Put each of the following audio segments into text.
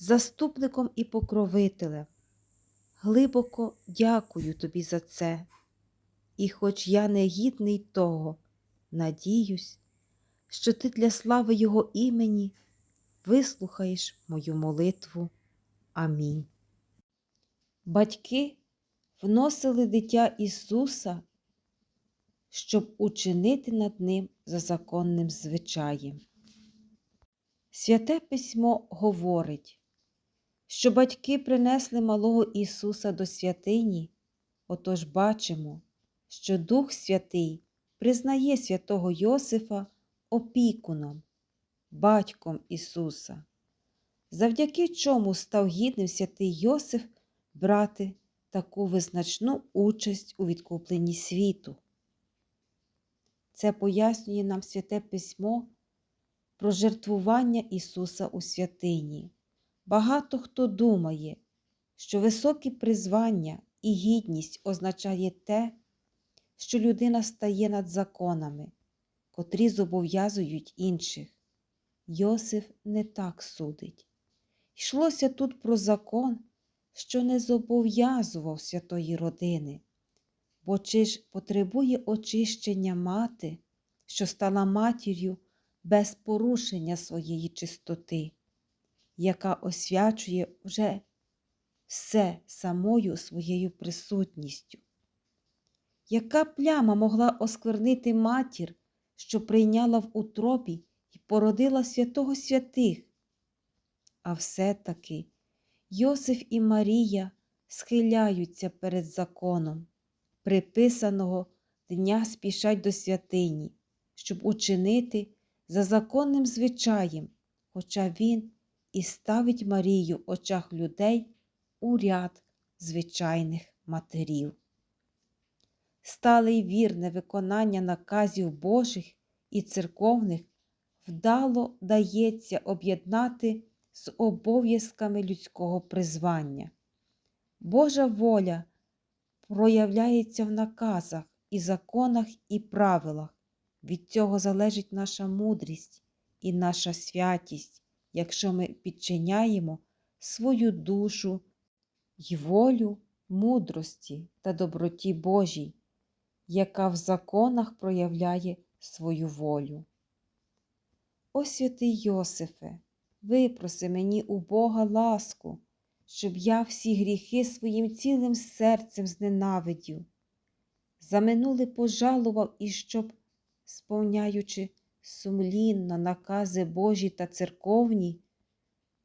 заступником і покровителем. Глибоко дякую тобі за це. І хоч я не гідний того, надіюсь, що ти для слави Його імені вислухаєш мою молитву. Амінь. Батьки вносили дитя Ісуса, щоб учинити над ним за законним звичаєм. Святе письмо говорить, що батьки принесли малого Ісуса до святині, отож бачимо, що Дух Святий признає святого Йосифа опікуном, батьком Ісуса, завдяки чому став гідним святий Йосиф брати таку визначну участь у відкупленні світу. Це пояснює нам святе письмо про жертвування Ісуса у святині. Багато хто думає, що високе призвання і гідність означає те, що людина стає над законами, котрі зобов'язують інших. Йосиф не так судить. Йшлося тут про закон, що не зобов'язував святої родини, бо чи ж потребує очищення мати, що стала матір'ю без порушення своєї чистоти яка освячує вже все самою своєю присутністю. Яка пляма могла осквернити матір, що прийняла в утробі і породила святого святих? А все-таки Йосиф і Марія схиляються перед законом, приписаного дня спішать до святині, щоб учинити за законним звичаєм, хоча він і ставить Марію в очах людей у ряд звичайних матерів. Стале й вірне виконання наказів Божих і церковних вдало дається об'єднати з обов'язками людського призвання. Божа воля проявляється в наказах і законах і правилах. Від цього залежить наша мудрість і наша святість, якщо ми підчиняємо свою душу й волю мудрості та доброті Божій, яка в законах проявляє свою волю. О святий Йосифе, випроси мені у Бога ласку, щоб я всі гріхи своїм цілим серцем зненавидів, за минуле пожалував і щоб, сповняючи сумлінно накази Божі та церковні,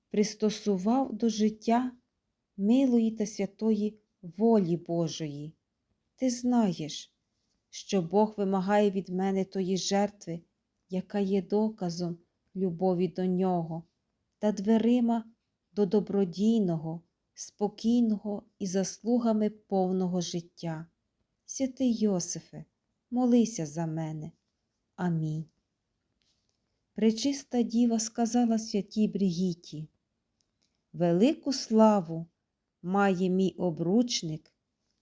пристосував до життя милої та святої волі Божої. Ти знаєш, що Бог вимагає від мене тої жертви, яка є доказом любові до нього, та дверима до добродійного, спокійного і заслугами повного життя. Святий Йосифе, молися за мене. Амінь. Пречиста діва сказала святій Бригіті, Велику славу має мій обручник,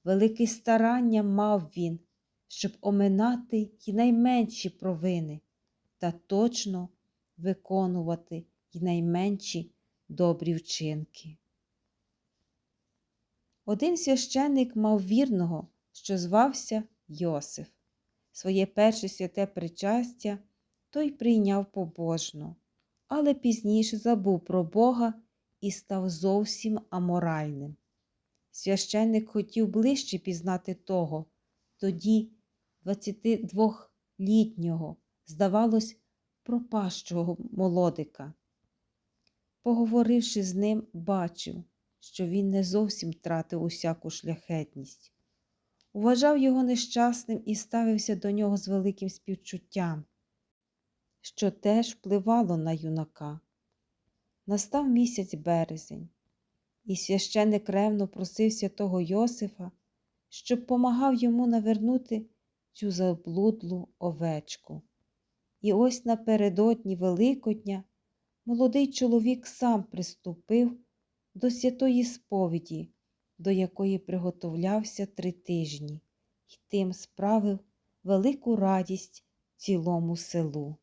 велике старання мав він, щоб оминати й найменші провини та точно виконувати й найменші добрі вчинки. Один священник мав вірного, що звався Йосиф, своє перше святе причастя той прийняв побожно, але пізніше забув про Бога і став зовсім аморальним. Священник хотів ближче пізнати того, тоді 22-літнього, здавалось, пропащого молодика. Поговоривши з ним, бачив, що він не зовсім втратив усяку шляхетність. Уважав його нещасним і ставився до нього з великим співчуттям, що теж впливало на юнака. Настав місяць березень, і священик ревно просив святого Йосифа, щоб помагав йому навернути цю заблудлу овечку. І ось напередодні Великодня молодий чоловік сам приступив до святої сповіді, до якої приготовлявся три тижні, і тим справив велику радість цілому селу.